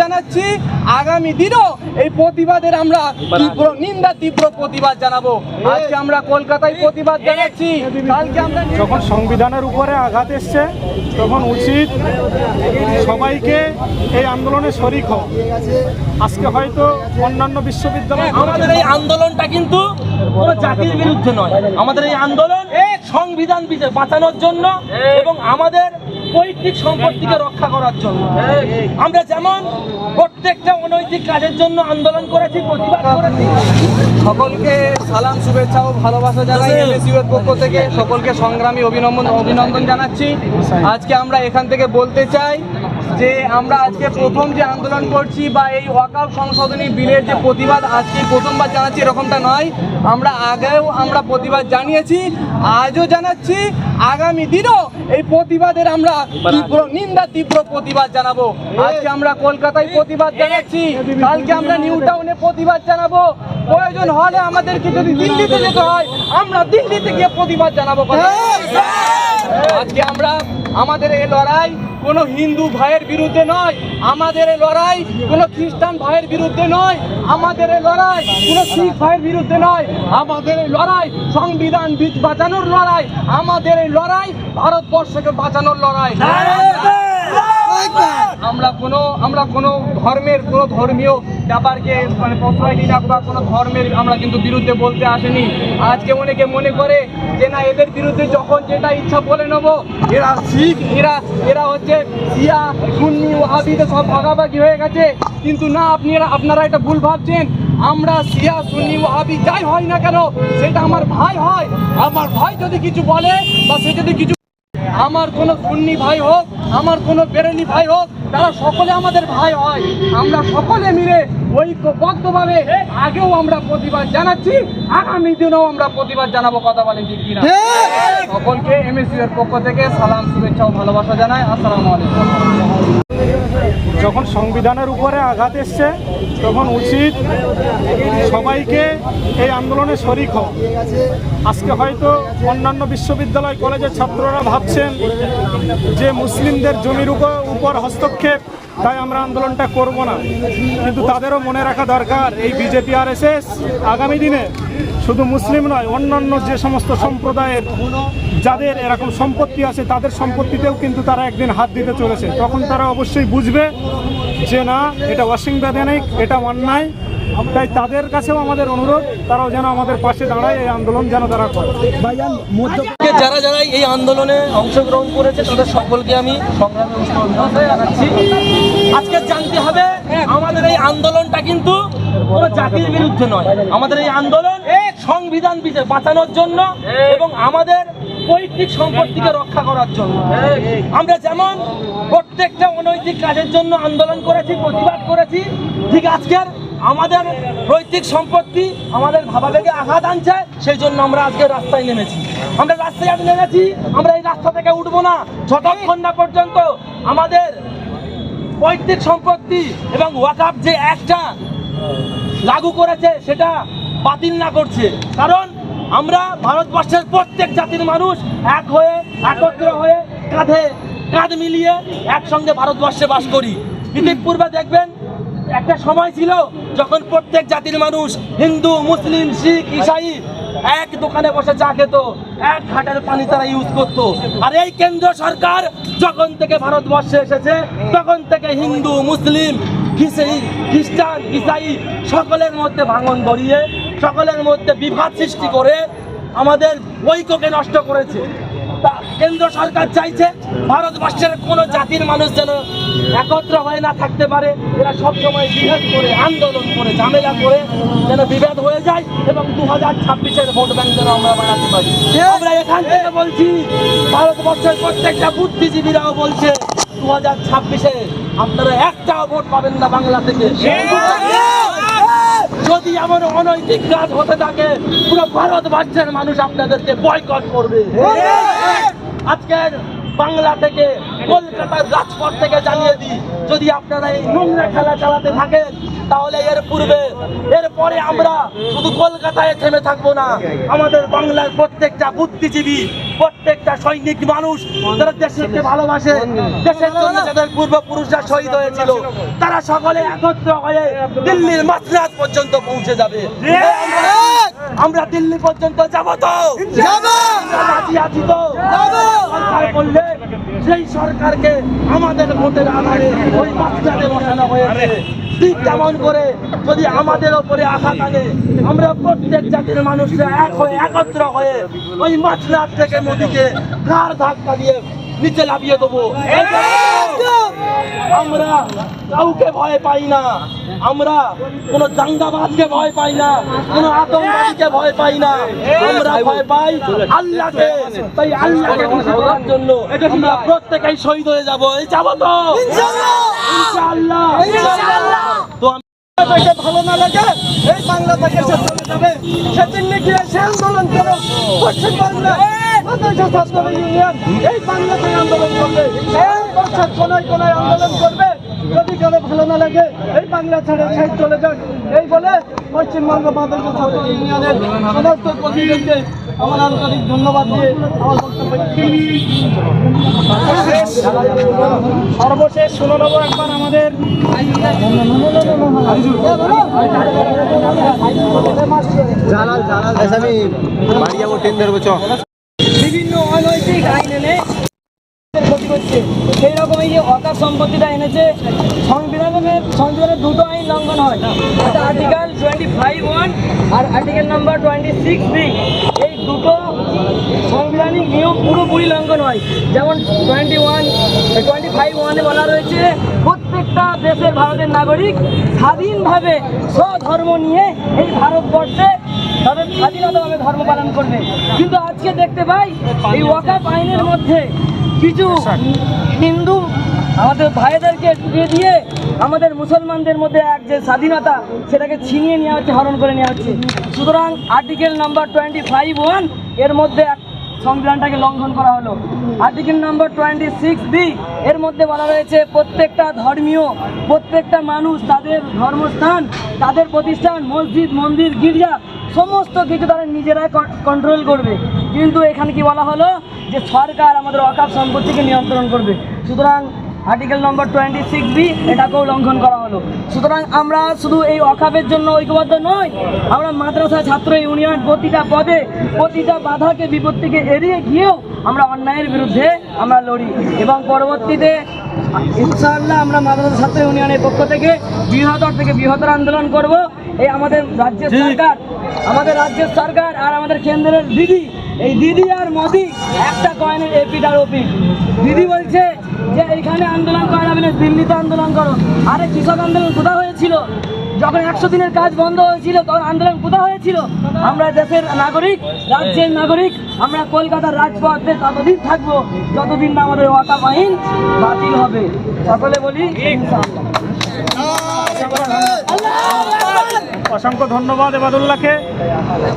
জানাচ্ছি আগামী দিনও এই প্রতিবাদের আমরা তীব্র নিন্দা তীব্র প্রতিবাদ জানাব। আজকে আমরা কলকাতায় প্রতিবাদ জানাচ্ছি। কালকে আমরা যখন সংবিধানের উপরে আঘাত এসছে তখন উচিত সবাইকে এই আন্দোলনে শরিক হওয়া। আজকে হয়তো অন্যান্য বিশ্ববিদ্যালয় আমাদের এই আন্দোলনটা কিন্তু কোনো জাতির বিরুদ্ধে নয়। আমাদের এই আন্দোলন সংবিধান বাঁচানোর জন্য এবং আমাদের পৈতৃক সম্পত্তিকে রক্ষা করার জন্য। আমরা যেমন প্রত্যেকটা অনৈতিক কাজের জন্য আন্দোলন করেছি প্রতিবাদ করেছি। সকলকে সালাম শুভেচ্ছা ও ভালোবাসা জানাই এমএসইউ এর পক্ষ থেকে। সকলকে সংগ্রামী অভিনন্দন অভিনন্দন জানাচ্ছি। আজকে আমরা এখান থেকে বলতে চাই যে আমরা আজকে প্রথম যে আন্দোলন করছি বা এই ওয়াকআপ সংশোধনী বিলের যে প্রতিবাদ আজকে প্রথমবার জানাচ্ছি এরকমটা নয়। আমরা আগেও আমরা প্রতিবাদ জানিয়েছি আজও জানাচ্ছি আগামী দিনও এই প্রতিবাদের আমরা তীব্র নিন্দা তীব্র প্রতিবাদ জানাব। আজকে আমরা কলকাতায় প্রতিবাদ জানাচ্ছি কালকে আমরা নিউ টাউনে প্রতিবাদ জানাব। প্রয়োজন হলে আমাদেরকে যদি দিল্লিতে যেতে হয় আমরা দিল্লিতে গিয়ে প্রতিবাদ জানাব। আজকে আমরা আমাদের এই লড়াই কোনো হিন্দু ভাইয়ের বিরুদ্ধে নয়, আমাদের লড়াই কোনো খ্রিস্টান ভাইয়ের বিরুদ্ধে নয়, আমাদের লড়াই কোনো শিখ ভাইয়ের বিরুদ্ধে নয়, আমাদের লড়াই সংবিধান বাঁচানোর লড়াই, আমাদের লড়াই ভারতবর্ষকে বাঁচানোর লড়াই। আমরা কোনো আমরা কোনো ধর্মের, কোনো ধর্মীয় ব্যাপারকে মানে প্রশ্রয় দিই না বা কোনো ধর্মের আমরা কিন্তু বিরুদ্ধে বলতে আসেনি। আজকে অনেকে মনে করে যে না, এদের বিরুদ্ধে যখন যেটা ইচ্ছা বলে নেব, এরা শিখ, এরা এরা হচ্ছে সিয়া সুন্নি ওয়াহাবিতে সব ভাগাভাগি হয়ে গেছে। কিন্তু না, আপনি, আপনারা এটা ভুল ভাবছেন। আমরা সিয়া সুন্নি, ওয়াহাবি যাই হয় না কেন, সেটা আমার ভাই হয়। আমার ভাই যদি কিছু বলে বা সে যদি কিছু আমার কোনো সুন্নি ভাই হোক আমার কোনো বেরেলি ভাই হোক তারা সকলে আমাদের ভাই হয়। আমরা সকলে মিলে ঐক্যবদ্ধভাবে আগেও আমরা প্রতিবাদ জানাচ্ছি আগামী দিনেও আমরা প্রতিবাদ জানাব কথা বলেন কি কিনা। সকলকে এমএসসি এর পক্ষ থেকে সালাম শুভেচ্ছা ও ভালোবাসা জানাই। আসসালামু আলাইকুম। যখন সংবিধানের উপরে আঘাত এসছে, তখন উচিত সবাইকে এই আন্দোলনে শরিক হওয়া। আজকে হয়তো অন্যান্য বিশ্ববিদ্যালয় কলেজের ছাত্ররা ভাবছেন যে মুসলিমদের জমির উপর উপর হস্তক্ষেপ, তাই আমরা আন্দোলনটা করব না। কিন্তু তাদেরও মনে রাখা দরকার, এই বিজেপি আর আগামী দিনে শুধু মুসলিম নয়, অন্যান্য যে সমস্ত সম্প্রদায়ের যাদের এরকম সম্পত্তি আছে তাদের সম্পত্তিতেও কিন্তু তারা একদিন হাত দিতে চলেছে। তখন তারা অবশ্যই বুঝবে যে না এটা অসংবিধানিক এটা অন্যায়। তাই তাদের কাছেও আমাদের অনুরোধ তারাও যেন আমাদের পাশে দাঁড়ায় এই আন্দোলন যেন তারা করে। যারা যারা এই আন্দোলনে অংশগ্রহণ করেছে তাদের সকলকে আমি সংগ্রামী জানাচ্ছি। আজকে জানতে হবে আমাদের এই আন্দোলনটা কিন্তু কোনো জাতির বিরুদ্ধে নয়। আমাদের এই আন্দোলন সংবিধান বিজে- বাঁচানোর জন্য এবং আমাদের পৈতৃক সম্পত্তিকে রক্ষা করার জন্য। আমরা যেমন প্রত্যেকটা অনৈতিক কাজের জন্য আন্দোলন করেছি প্রতিবাদ করেছি ঠিক আজকের আমাদের পৈতৃক সম্পত্তি আমাদের ভাবাবেগে আঘাত আনছে সেই জন্য আমরা আজকে রাস্তায় নেমেছি। আমরা রাস্তায় নেমেছি আমরা এই রাস্তা থেকে উঠবো না। যতক্ষণ না পর্যন্ত আমাদের পৈতৃক সম্পত্তি এবং ওয়াকাপ যে একটা লাগু করেছে সেটা বাতিল না করছে। কারণ আমরা ভারতবর্ষের প্রত্যেক জাতির মানুষ এক হয়ে, একত্র হয়ে, কাঁধে কাঁধ মিলিয়ে একসঙ্গে ভারতবর্ষে বাস করি। ইতিপূর্বে দেখবেন, একটা সময় ছিল যখন প্রত্যেক জাতির মানুষ হিন্দু, মুসলিম, শিখ, ইসাই এক দোকানে বসে চা খেত, এক ঘাটের পানি তারা ইউজ করতো। আর এই কেন্দ্র সরকার যখন থেকে ভারতবর্ষে এসেছে, তখন থেকে হিন্দু, মুসলিম খ্রিস্টান, ইসাই সকলের মধ্যে ভাঙন ধরিয়ে সকলের মধ্যে বিভাদ সৃষ্টি করে আমাদের ঐক্যকে নষ্ট করেছে। তা কেন্দ্র সরকার চাইছে ভারতবর্ষের কোনো জাতির মানুষ যেন একত্র হয়ে না থাকতে পারে। এরা সবসময় বিভেদ করে আন্দোলন করে ঝামেলা করে যেন বিভেদ হয়ে যায় এবং দু হাজার ছাব্বিশের ভোট ব্যাংক যেন আমরা বানাতে পারি। আমরা এখান থেকে বলছি ভারতবর্ষের প্রত্যেকটা বুদ্ধিজীবীরাও বলছে দু হাজার ছাব্বিশে আপনারা একটাও ভোট পাবেন না বাংলা থেকে। যদি এমন অনৈতিক কাজ হতে থাকে পুরো ভারতবর্ষের মানুষ আপনাদেরকে বয়কট করবে। আজকের বাংলা থেকে কলকাতার রাজপথ থেকে জানিয়ে দিই যদি আপনারা এই নোংরা খেলা চালাতে থাকেন তাহলে এর পূর্বে এরপরে আমরা শুধু কলকাতায় থেমে থাকব না আমাদের বাংলার প্রত্যেকটা বুদ্ধিজীবী প্রত্যেকটা সৈনিক মানুষ যারা দেশকে ভালোবাসে দেশের জন্য যাদের পূর্বপুরুষরা শহীদ হয়েছিল তারা সকলে একত্র হয়ে দিল্লির মাসরাত পর্যন্ত পৌঁছে যাবে। আমরা দিল্লি পর্যন্ত যাব তো? আছি তো? সরকার করলে সেই সরকারকে আমাদের ভোটের আধারে ওই বাচ্চাদের বসানো হয়েছে। ঠিক করে যদি আমাদের ওপরে আশা থাকে আমরা প্রত্যেক জাতির মানুষরা এক হয়ে একত্র হয়ে ওই মাছরাত থেকে মোদিকে ঘাড় ধাক্কা দিয়ে নিচে লাভিয়ে দেবো। আমরা কাউকে ভয় পাই না। আমরা কোন দাঙ্গাবাজকে ভয় পাই না কোন আতঙ্কবাদীকে ভয় পাই না। আমরা ভয় পাই আল্লাহকে। তাই আল্লাহকে খুশি করার জন্য আমরা প্রত্যেকেই শহীদ হয়ে যাব। এই যাব তো। ইনশাআল্লাহ! ইনশাআল্লাহ। তো ভালো না লাগে এই বাংলা থেকে আন্দোলন আন্দোলন করবে। আন্দোলন করবে। যদি কারও ভালো না লাগে এই বাংলা ছেড়ে সে চলে যাক। এই বলে পশ্চিমবঙ্গ বাংলাদেশ ছাত্র ইউনিয়নের সমস্ত কর্মীদেরকে আমার আন্তরিক ধন্যবাদ দিয়ে আমার সর্বশেষ শুনে নেব একবার আমাদের। বিভিন্ন অনৈতিক আইন এনে যে সম্পত্তিটা এনেছে সংবিধানের সংবিধানের দুটো আইন লঙ্ঘন হয়। একটা আর্টিকেল টোয়েন্টি ফাইভ ওয়ান আর article number twenty six B এই দুটো সাংবিধানিক নিয়ম পুরোপুরি লঙ্ঘন হয়। যেমন টোয়েন্টি ওয়ান টোয়েন্টি ফাইভ ওয়ানে বলা রয়েছে, প্রত্যেকটা দেশের ভারতের নাগরিক স্বাধীনভাবে স্বধর্ম নিয়ে এই ভারতবর্ষে তাদের স্বাধীনতাভাবে ধর্ম পালন করবে। কিন্তু আজকে দেখতে পাই, এই ওয়াকাপ আইনের মধ্যে কিছু হিন্দু আমাদের ভাইদেরকে ঢুকিয়ে দিয়ে আমাদের মুসলমানদের মধ্যে এক যে স্বাধীনতা, সেটাকে ছিনিয়ে নেওয়া হচ্ছে, হরণ করে নেওয়া হচ্ছে। সুতরাং আর্টিকেল নাম্বার টোয়েন্টি ফাইভ ওয়ানের মধ্যে এক সংবিধানটাকে লঙ্ঘন করা হলো। Article number twenty six B এর মধ্যে বলা রয়েছে, প্রত্যেকটা ধর্মীয়, প্রত্যেকটা মানুষ, তাদের ধর্মস্থান, তাদের প্রতিষ্ঠান, মসজিদ, মন্দির, গির্জা, সমস্ত কিছু তারা নিজেরাই কন্ট্রোল করবে। কিন্তু এখানে কি বলা হলো? যে সরকার আমাদের অকাপ সম্পত্তিকে নিয়ন্ত্রণ করবে। সুতরাং article number twenty six B এটাকেও লঙ্ঘন করা হলো। সুতরাং আমরা শুধু এই অকাপের জন্য ঐক্যবদ্ধ নই আমরা মাদ্রাসা ছাত্র ইউনিয়ন প্রতিটা পদে প্রতিটা বাধাকে বিপত্তিকে এড়িয়ে গিয়েও আমরা অন্যায়ের বিরুদ্ধে আমরা লড়ি। এবং পরবর্তীতে ইনশাআল্লাহ আমরা মাদ্রাসা ছাত্র ইউনিয়নের পক্ষ থেকে বৃহত্তর থেকে বৃহত্তর আন্দোলন করব। এই আমাদের রাজ্যের সরকার আমাদের রাজ্যের সরকার আর আমাদের কেন্দ্রের দিদি এই দিদি আর মোদি একটা কয়েনের এপিট আর ওপিট। দিদি বলছে যে এইখানে আন্দোলন করা যাবে না দিল্লিতে আন্দোলন করো। আরে কৃষক আন্দোলন কোথা হয়েছিল? যখন একশো দিনের কাজ বন্ধ হয়েছিল, তখন আন্দোলন কোথা হয়েছিল? আমরা দেশের নাগরিক, রাজ্যের নাগরিক, আমরা কলকাতার রাজপথে ততদিন থাকব, যতদিন না আমাদের ওয়াকাফ আইন বাতিল হবে। সকলে বলি অসংখ্য ধন্যবাদ এবাদুল্লাহকে।